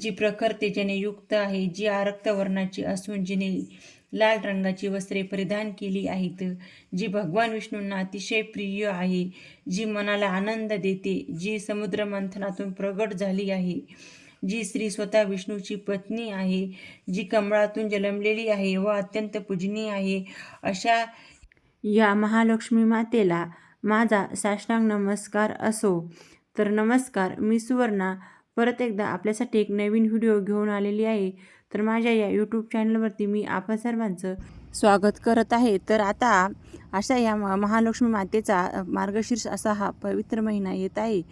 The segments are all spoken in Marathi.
जी प्रखर तेजाने युक्त आहे जी आरक्त वर्णाची असून जिने लाल रंगाची वस्त्रे परिधान केली आहेत जी भगवान विष्णूंना अतिशय प्रिय आहे जी मनाला आनंद देते जी समुद्र मंथनातून प्रगट झाली आहे जी स्त्री स्वतः विष्णूची पत्नी आहे जी कमळातून जन्मलेली आहे व अत्यंत पूजनीय आहे अशा या महालक्ष्मी मातेला माझा साष्टांग नमस्कार असो. तर नमस्कार मी सुवर्णा परत एकदा आपल्यासाठी एक नवीन व्हिडिओ घेऊन आलेली आहे. तर माझ्या या यूट्यूब चॅनलवरती मी आपण सर्वांचं स्वागत करत आहे. तर आता अशा या म- महालक्ष्मी मातेचा मार्गशीर्ष असा हा पवित्र महिना येत आहे.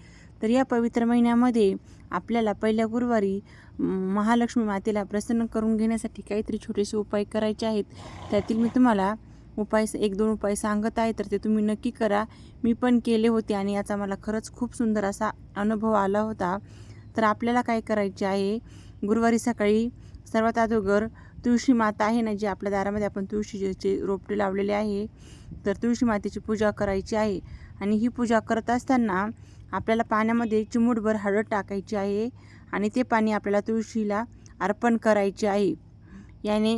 तर या पवित्र महिन्यामध्ये आपल्याला पहिल्या गुरुवारी महालक्ष्मी मातेला प्रसन्न करून घेण्यासाठी काहीतरी छोटेसे उपाय करायचे आहेत. त्यातील मी तुम्हाला उपाय एक दोन उपाय सांगत आहे. तर ते तुम्ही नक्की करा. मी पण केले होते आणि याचा मला खरंच खूप सुंदर असा अनुभव आला होता. तर आपल्याला काय करायचे आहे? गुरुवारी सकाळी सर्वात अगोदर तुळशी माता आहे ना जी आपल्या दारामध्ये आपण तुळशीचे रोपटे लावलेले आहे तर तुळशी मातेची पूजा करायची आहे. आणि ही पूजा करत असताना आपल्याला पाण्यामध्ये चिमूटभर हळद टाकायची आहे आणि ते पाणी आपल्याला तुळशीला अर्पण करायचे आहे. याने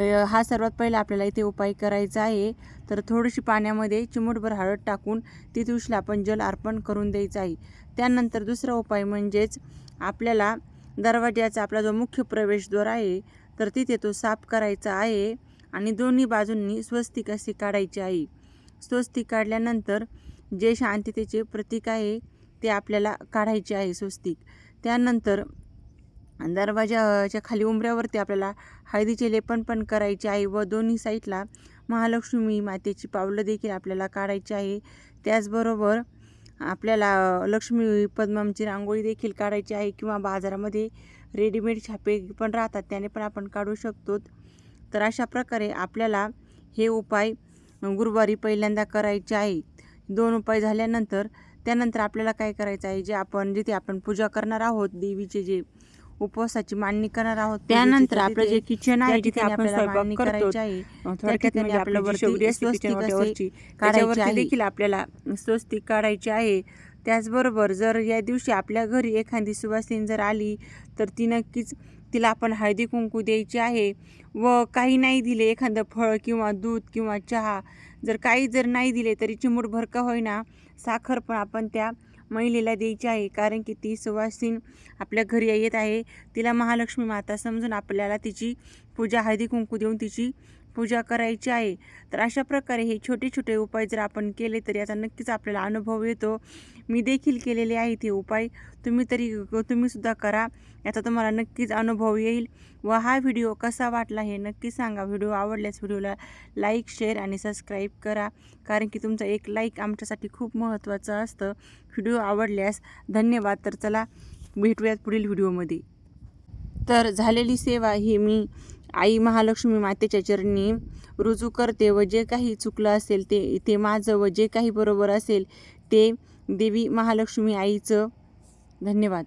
हा सर्वात पहिला आपल्याला इथे उपाय करायचा आहे. तर थोडीशी पाण्यामध्ये चिमूटभर हळद टाकून ती तुळशीला आपण जल अर्पण करून द्यायचं आहे. त्यानंतर दुसरा उपाय म्हणजेच आपल्याला दरवाज्याचा आपला जो मुख्य प्रवेशद्वार आहे तर तिथे तो साफ करायचा आहे आणि दोन्ही बाजूंनी स्वस्तिक असे काढायची आहे. स्वस्तिक काढल्यानंतर जे शांततेचे प्रतीक आहे ते आपल्याला काढायचे आहे स्वस्तिक. त्यानंतर दरवाजाच्या खाली उंबऱ्यावरती आपल्याला हळदीचे लेपन पण करायचे आहे व दोन्ही साईडला महालक्ष्मी मातेची पावलं देखील आपल्याला काढायची आहे. त्याचबरोबर आपल्याला लक्ष्मी पद्मामची रांगोळी देखील काढायची आहे किंवा बाजारामध्ये रेडीमेड छापे पण राहतात त्याने पण आपण काढू शकतो. तर अशा प्रकारे आपल्याला हे उपाय गुरुवारी पहिल्यांदा करायचे आहे. दोन उपाय झाल्यानंतर त्यानंतर आपल्याला काय करायचं आहे? जे आपण जिथे आपण पूजा करणार आहोत देवीचे जे उपवासाची मांडणी करणार आहोत. त्यानंतर आपलं जे किचन आहे जिथे आपण करायची आहे. त्या ठिकाणी आपल्याला वरती स्वस्तिक काढायचे. देखील आपल्याला स्वस्तिक काढायचे आहे. त्याचबरोबर जर या दिवशी आपल्या घरी एखादी सुवासीन जर आली तर ती नक्कीच तिला आपण हळदी कुंकू द्यायची आहे व काही नाही दिले एखादं फळ किंवा दूध किंवा चहा. जर काही जर नाही दिले तरी चिमूटभर का होईना. साखर पण आपण त्या महिलेला द्यायची आहे. कारण की ती सुवासीन आपल्या घरी येत आहे. तिला महालक्ष्मी माता समजून आपल्याला तिची पूजा हळदी कुंकू देऊन तिची पूजा करायची आहे. तर अशा प्रकारे हे छोटे छोटे उपाय जर आपण केले तर याचा नक्कीच आपल्याला अनुभव येतो. मी देखील केलेले आहेत हे उपाय. तुम्ही तरी तुम्हीसुद्धा करा. याचा तुम्हाला नक्कीच अनुभव येईल. व हा व्हिडिओ कसा वाटला हे नक्की सांगा. व्हिडिओ आवडल्यास व्हिडिओला लाईक शेअर आणि सबस्क्राईब करा. कारण की तुमचं एक लाईक आमच्यासाठी खूप महत्त्वाचं असतं. व्हिडिओ आवडल्यास धन्यवाद. तर चला भेटूयात पुढील व्हिडिओमध्ये. तर झालेली सेवा ही मी आई महालक्ष्मी मातेच्या चरणी रुजू करते व जे काही चुकलं असेल ते ते माझं व जे काही बरोबर असेल ते देवी महालक्ष्मी आईचं धन्यवाद.